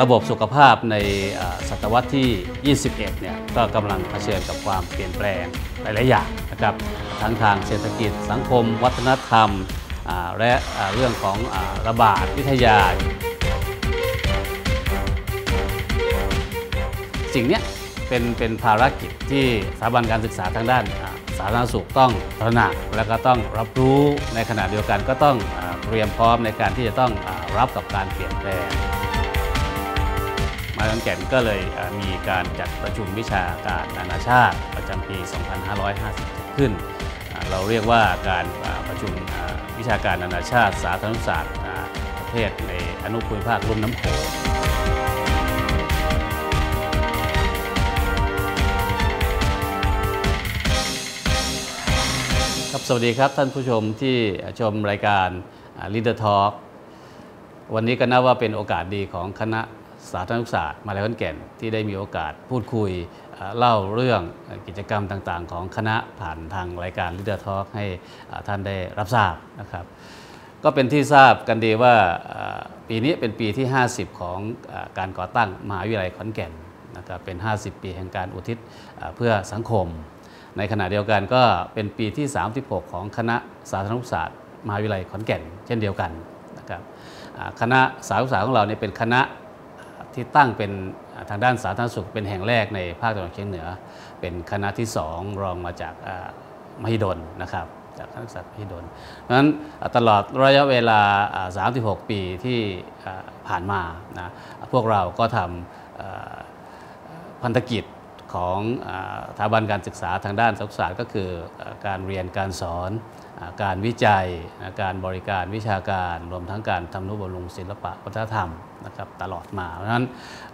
ระบบสุขภาพในศตวรรษที่ 21 เนี่ยก็กำลังเผชิญกับความเปลี่ยนแปลงหลายๆอย่างนะครับทั้งทางเศรษฐกิจ สังคม วัฒนธรรม และเรื่องของระบาดวิทยา สิ่งนี้เป็นเป็นภารกิจที่สถาบันการศึกษาทางด้านสาธารณสุขต้องตระหนักและก็ต้องรับรู้ในขณะเดียวกันก็ต้องเตรียมพร้อมในการที่จะต้องรับกับการเปลี่ยนแปลง มาขอนแก่นก็เลยมีการจัดประชุมวิชาการนานาชาติประจำปี 2557 ขึ้น เราเรียกว่าการประชุมวิชาการนานาชาติ สาธารณศาสตร์ประเทศในอนุภูมิภาคลุ่มน้ำโขงครับสวัสดีครับท่านผู้ชมที่ชมรายการ Leader Talk วันนี้ก็นับว่าเป็นโอกาสดีของคณะ สาธารณศาสตร์มาลายขอนแก่นที่ได้มีโอกาสพูดคุยเล่าเรื่องกิจกรรมต่างๆ ของคณะผ่านทางรายการ Leader Talk ให้ท่านได้รับทราบนะครับ ก็เป็นที่ทราบกันดีว่าปีนี้เป็นปีที่ 50 ของการก่อตั้งมหาวิทยาลัยขอนแก่นนะครับเป็น 50 ปีแห่งการอุทิศเพื่อสังคม ในขณะเดียวกันก็เป็นปีที่ 36 ของคณะสาธารณศาสตร์มหาวิทยาลัยขอนแก่น เช่นเดียวกันนะครับคณะสาธารณศาสตร์ของเราเนี่ยเป็นคณะ ที่ตั้งเป็นทางด้านสาธารณสุขเป็นแห่งแรกในภาคตะวันออกเฉียงเหนือ เป็นคณะที่ 2 รองมาจากมหิดลนะครับจากนักศึกษามหิดลเพราะฉะนั้นตลอดระยะเวลา 36 ปีที่ผ่านมานะพวกเราก็ทำพันธกิจ ของสถาบันการศึกษาทางด้านศึกษาก็คือการเรียนการสอน การวิจัย การบริการวิชาการ รวมทั้งการทำนุบำรุงศิลปะวัฒนธรรมนะครับตลอดมา เพราะฉะนั้น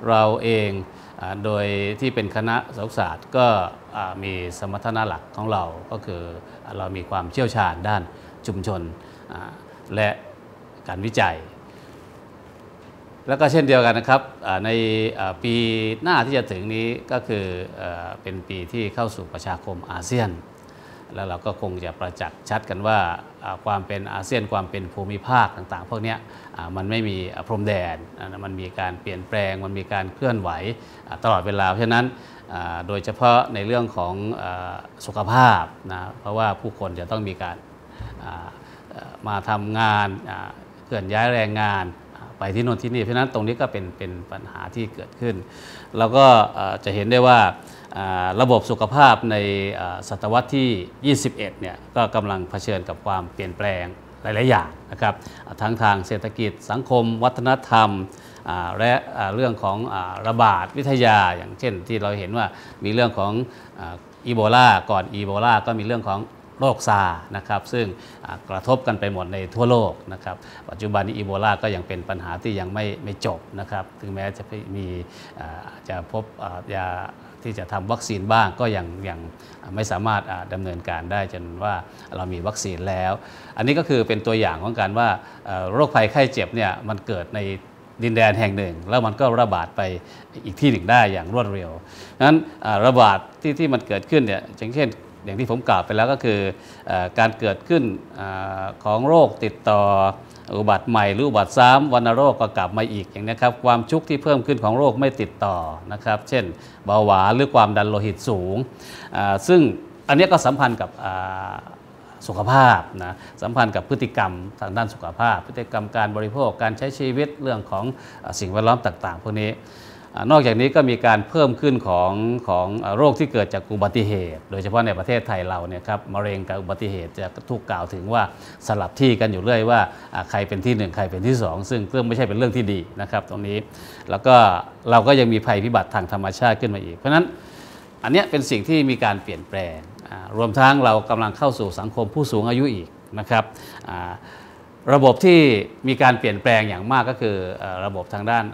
เราเองโดยที่เป็นคณะศึกษาสตร์ก็มีสมรรถนะหลักของเราก็คือเรามีความเชี่ยวชาญด้านชุมชนและการวิจัย แล้วก็เช่นเดียวกันนะครับในปีหน้าที่จะถึงนี้ก็คือเป็นปีที่เข้าสู่ประชาคมอาเซียน แล้วเราก็คงจะประจักษ์ชัดกันว่าความเป็นอาเซียนความเป็นภูมิภาคต่างๆ พวกนี้มันไม่มีพรมแดนมันมีการเปลี่ยนแปลง มันมีการเคลื่อนไหวตลอดเวลาเพราะฉะนั้นโดยเฉพาะในเรื่องของสุขภาพนะเพราะว่าผู้คนจะต้องมีการมาทำงานเคลื่อนย้ายแรงงาน ไปที่โน่นที่นี่เพราะนั้นตรงนี้ก็เป็นเป็นปัญหาที่เกิดขึ้นเราก็จะเห็นได้ว่าระบบสุขภาพในศตวรรษที่ 21 เนี่ยก็กำลังเผชิญกับความเปลี่ยนแปลงหลาย ๆ อย่างนะครับทั้งทางเศรษฐกิจสังคม วัฒนธรรมและเรื่องของระบาดวิทยาอย่างเช่นที่เราเห็นว่ามีเรื่องของอีโบลาก่อนอีโบลาก็มีเรื่องของ โรคซานะครับซึ่งกระทบกันไปหมดในทั่วโลกนะครับปัจจุบันนี้อีโบลาก็ยังเป็นปัญหาที่ยังไม่ไม่จบนะครับถึงแม้จะมีจะพบยาที่จะทำวัคซีนบ้างก็ยังยังไม่สามารถดำเนินการได้จนว่าเรามีวัคซีนแล้ว อันนี้ก็คือเป็นตัวอย่างของการว่าโรคภัยไข้เจ็บเนี่ยมันเกิดในดินแดนแห่งหนึ่ง แล้วมันก็ระบาดไปอีกที่หนึ่งได้อย่างรวดเร็วนั้นระบาดที่ที่มันเกิดขึ้นเนี่ยอย่างเช่น อย่างที่ผมกล่าวไปแล้วก็คือการเกิดขึ้นของโรคติดต่ออุบัติใหม่หรืออุบัติซ้ำวัณโรคก็กลับมาอีกอย่างนี้ครับความชุกที่เพิ่มขึ้นของโรคไม่ติดต่อนะครับ เช่นเบาหวานหรือความดันโลหิตสูง ซึ่งอันนี้ก็สัมพันธ์กับสุขภาพนะสัมพันธ์กับพฤติกรรมทางด้านสุขภาพ พฤติกรรมการบริโภคการใช้ชีวิตเรื่องของสิ่งแวดล้อมต่าง ๆ พวกนี้ นอกจากนี้ก็มีการเพิ่มขึ้นของของโรคที่เกิดจากอุบัติเหตุ โดยเฉพาะในประเทศไทยเราเนี่ยครับมะเร็งกับอุบัติเหตุจะถูกกล่าวถึงว่าสลับที่กันอยู่เรื่อยว่าใครเป็นที่ 1 ใครเป็นที่ 2 ซึ่งเรื่องไม่ใช่เป็นเรื่องที่ดีนะครับตรงนี้ แล้วก็เราก็ยังมีภัยพิบัติทางธรรมชาติขึ้นมาอีก เพราะฉะนั้นอันนี้เป็นสิ่งที่มีการเปลี่ยนแปลง รวมทั้งเรากำลังเข้าสู่สังคมผู้สูงอายุอีกนะครับระบบที่มีการเปลี่ยนแปลงอย่างมากก็คือระบบทางด้าน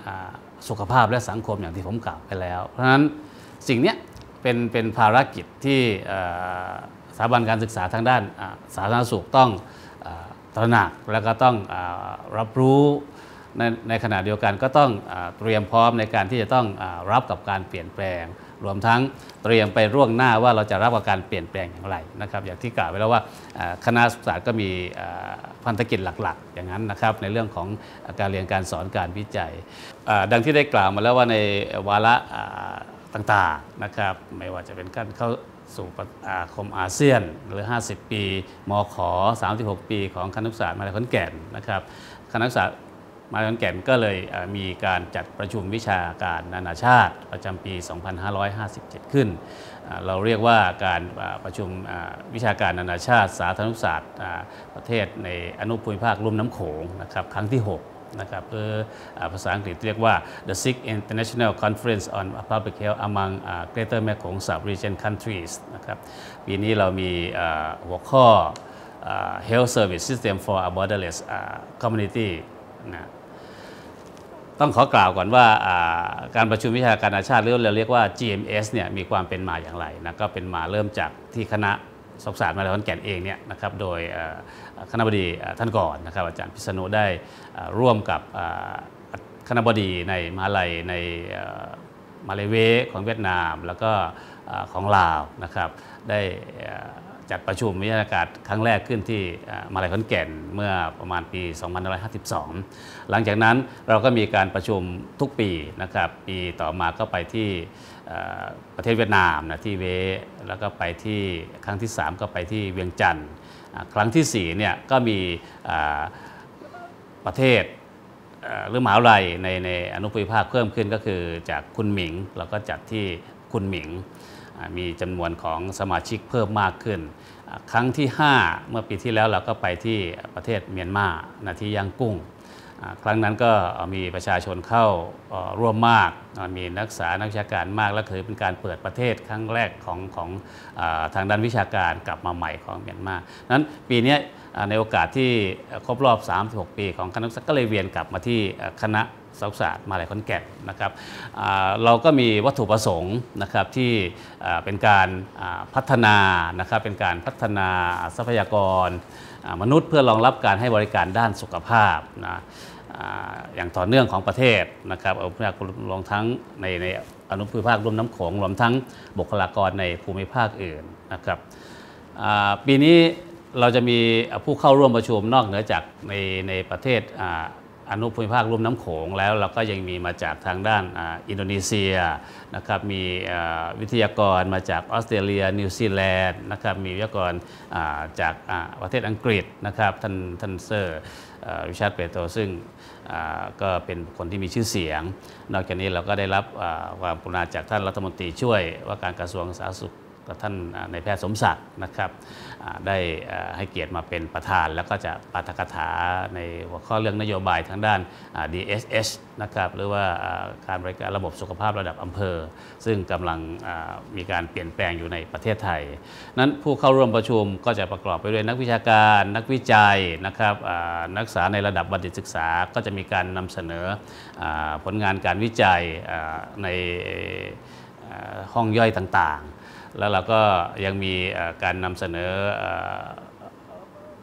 สุขภาพและสังคมอย่างที่ผมกล่าวไปแล้ว เพราะฉะนั้นสิ่งนี้เป็นเป็นภารกิจที่สถาบันการศึกษาทางด้านสาธารณสุขต้องตระหนักแล้วก็ต้องรับรู้ ในในขณะเดียวกันก็ต้องเตรียมพร้อมในการที่จะต้องรับกับการเปลี่ยนแปลง รวมทั้งเตรียมไปร่วงหน้าว่าเราจะรับกับการเปลี่ยนแปลงอย่างไรนะครับอย่างที่กล่าวไว้แล้วว่าคณะศึกษาก็มีพันธกิจหลักๆ อย่างนั้นนะครับในเรื่องของการเรียนการสอนการวิจัย ดังที่ได้กล่าวมาแล้วว่าในวาระต่างๆนะครับไม่ว่าจะเป็นการเข้าสู่อาคมอาเซียนหรือ 50 ปีมข36 ปีของคณะศึกษามหาวิทยาลัยขอนแก่นนะครับคณะศึกษา มหาวิทยาลัยขอนแก่นก็เลยมีการจัดประชุมวิชาการนานาชาติประจำปี 2557 ขึ้น เราเรียกว่าการประชุมวิชาการนานาชาติสาธารณสุขศาสตร์ประเทศในอนุภูมิภาคลุ่มน้ำโขงนะครับครั้งที่ 6นะครับหรืออภาษาอังกฤษเรียกว่า the Sixth International Conference on Public Health among Greater แม่โขง Sub-region countries นะครับปีนี้เรามีหัวข้อ Health Service System for a Borderless Community นะ ต้องขอกล่าวก่อนว่าการประชุมวิชาการนาชาติหรือเราเรียกว่า GMS เนี่ยมีความเป็นมาอย่างไรนะก็เป็นมาเริ่มจากที่คณะศาสารมาวิทยาลัยขอนแก่นเองเนี่ยนะครับโดยคณะบดีท่านก่อนนะครับอาจารย์พิษณุได้ร่วมกับคณะบดีในมหาลัยในมาเลเวของเวียดนาม แล้วก็ของลาวนะครับได้ จัดประชุมวิทยาการครั้งแรกขึ้นที่อ่ามาลัยขอนแก่นเมื่อประมาณปี 2552 หลังจากนั้นเราก็มีการประชุมทุกปีนะครับ ปีต่อมาก็ไปที่ประเทศเวียดนามนะที่เวแล้วก็ไปที่ครั้งที่ 3 ก็ไปที่เวียงจันทร์ครั้งที่4เนี่ยก็มีประเทศหรือมหาวิทยาลัยในในอนุภูมิภาคเพิ่มขึ้นก็คือจากคุณหมิง เราก็จัดที่คุณหมิง มีจำนวนของสมาชิกเพิ่มมากขึ้น ครั้งที่ 5 เมื่อปีที่แล้วเราก็ไปที่ประเทศเมียนมานะที่ย่างกุ้ง ครั้งนั้นก็มีประชาชนเข้าร่วมมาก มีนักศึกษานักวิชาการมากและถือเป็นการเปิดประเทศครั้งแรกของของอทางด้านวิชาการกลับมาใหม่ของเมียนมานั้นปีนี้ในโอกาสที่ครบรอบ 36 ปีของคณะศึกษาก็เลยเวียนกลับมาที่คณะ ศาสตร์ศาสตร์มหาลัยขอนแก่นนะครับเราก็มีวัตถุประสงค์นะครับที่เป็นการพัฒนานะครับเป็นการพัฒนาทรัพยากรมนุษย์เพื่อรองรับการให้บริการด้านสุขภาพนะอย่างต่อเนื่องของประเทศนะครับเอาพยากรรวมทั้งในในอนุภูมิภาครวมน้ำโขงรวมทั้งบุคลากรในภูมิภาคอื่นนะครับปีนี้เราจะมีผู้เข้าร่วมประชุมนอกเหนือจากในในประเทศ อนุภูมิภาคลุ่มน้ำโขงแล้วเราก็ยังมีมาจากทางด้านอินโดนีเซียนะครับมีวิทยากรมาจากออสเตรเลีย นิวซีแลนด์นะครับมีวิทยากรจากประเทศอังกฤษนะครับท่านท่านเซอร์อ่าริชาร์ดเปโตซึ่งก็เป็นคนที่มีชื่อเสียง นอกจากนี้เราก็ได้รับความกรุณาจากท่านรัฐมนตรีช่วยว่าการกระทรวงสาธารณสุข กับท่านในแพทย์สมศักดิ์นะครับได้ให้เกียรติมาเป็นประธาน แล้วก็จะปาฐกถาในหัวข้อเรื่องนโยบายทางด้าน DSH นะครับหรือว่าการบริการระบบสุขภาพระดับอำเภอ ซึ่งกำลังมีการเปลี่ยนแปลงอยู่ในประเทศไทย นั้นผู้เข้าร่วมประชุมก็จะประกอบไปด้วยนักวิชาการ นักวิจัยนะครับนักศึกษาในระดับบัณฑิตศึกษาก็จะมีการนำเสนอผลงานการวิจัยในห้องย่อยต่างๆ แล้วเราก็ยังมีการนำเสนอ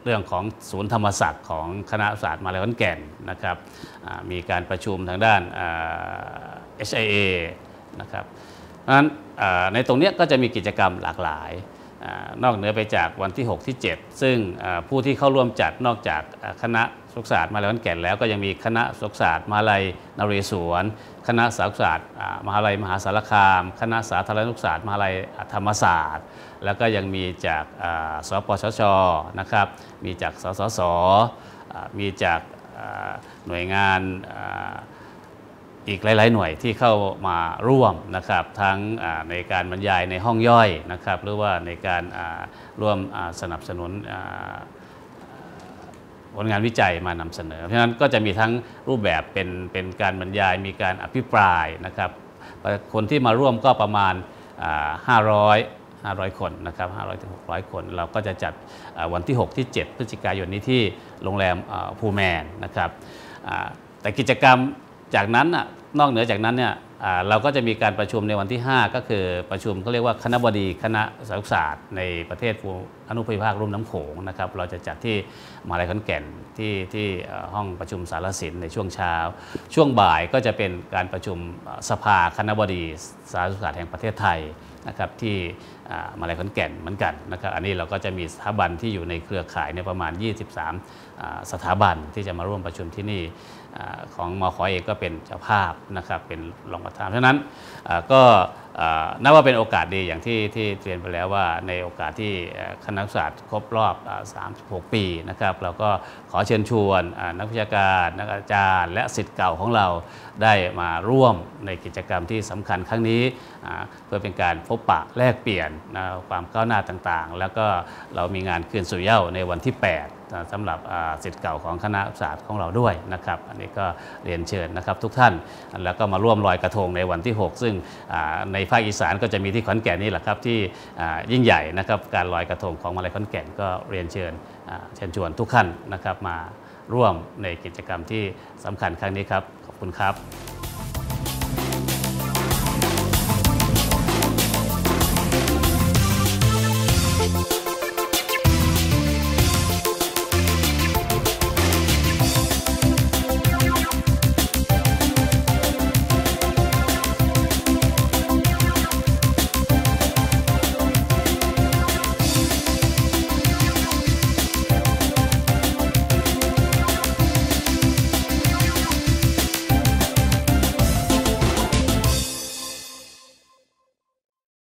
เรื่องของศูนย์ธรรมศักดิ์ของคณะศาสตร์มาลัยขอนแก่นนะครับมีการประชุมทางด้าน HIA นะครับเพราะฉะนั้นในตรงนี้ก็จะมีกิจกรรมหลากหลาย นอกเหนือไปจากวันที่ 6 ที่ 7 ซึ่งผู้ที่เข้าร่วมจัดนอกจากคณะสุขศาสตร์มาลัยขอนแก่นแล้วก็ยังมีคณะสุขศาสตร์มหาลัยนเรศวร คณะสาธารณศาสตร์มหาลัยมหาสารคาม คณะสาธารณสุขศาสตร์มหาลัยธรรมศาสตร์ แล้วก็ยังมีจากสปชชนะครับ มีจากสสส มีจากหน่วยงาน อีกหลาย ๆ หน่วยที่เข้ามาร่วมนะครับทั้งในการบรรยายในห้องย่อยนะครับหรือว่าในการร่วมสนับสนุนผลงานวิจัยมานำเสนอ เพราะฉะนั้นก็จะมีทั้งรูปแบบเป็นเป็นการบรรยายมีการอภิปรายนะครับคนที่มาร่วมก็ประมาณ 500 500 คนนะครับ500ถึง600 คน เราก็จะจัดวันที่ 6 ที่ 7 พฤศจิกายนนี้ที่โรงแรมภูแมนนะครับแต่กิจกรรมจากนั้น นอกเหนือจากนั้นเนี่ยเราก็จะมีการประชุมในวันที่ 5 ก็คือประชุมเขาเรียกว่าคณะบดีคณะสาธารณศาสตร์ ในประเทศภูอนุภูมิภาครุ่มน้ำโขงนะครับเราจะจัดที่มหาลัยขอนแก่นที่ที่ห้องประชุมสารสินในช่วงเช้า ช่วงบ่ายก็จะเป็นการประชุมสภาคณะบดีสาธารณศาสตร์แห่งประเทศไทย นะครับที่อ่ามาลัยขอนแก่นเหมือนกันนะครับอันนี้เราก็จะมีสถาบันที่อยู่ในเครือข่ายในยประมาณ 23อ่าสถาบันที่จะมาร่วมประชุมที่นี่อของมขอเองก็เป็นเจ้าภาพนะครับเป็นรองประธานเพราะฉะนั้นก็ นับว่าเป็นโอกาสดีอย่างที่ที่เรียนไปแล้วว่าในโอกาสที่คณะศาสตร์ครบรอบ 36 ปีนะครับเราก็ขอเชิญชวนนักวิชาการ นักอาจารย์ และสิทธิ์เก่าของเราได้มาร่วมในกิจกรรมที่สำคัญครั้งนี้ เพื่อเป็นการพบปะแลกเปลี่ยนความก้าวหน้าต่างๆ แล้วก็เรามีงานคืนสู่เย้าในวันที่ 8 สำหรับสิทธิ์เก่าของคณะศาสตร์ของเราด้วยนะครับอันนี้ก็เรียนเชิญนะครับทุกท่านแล้วก็มาร่วมลอยกระทงในวันที่ 6 ซึ่งในภาคอีสานก็จะมีที่ขอนแก่นนี่แหละครับที่ยิ่งใหญ่นะครับการลอยกระทงของมาลัยขอนแก่นก็เรียนเชิญเชิญชวนทุกท่านนะครับมาร่วมในกิจกรรมที่สำคัญครั้งนี้ครับขอบคุณครับ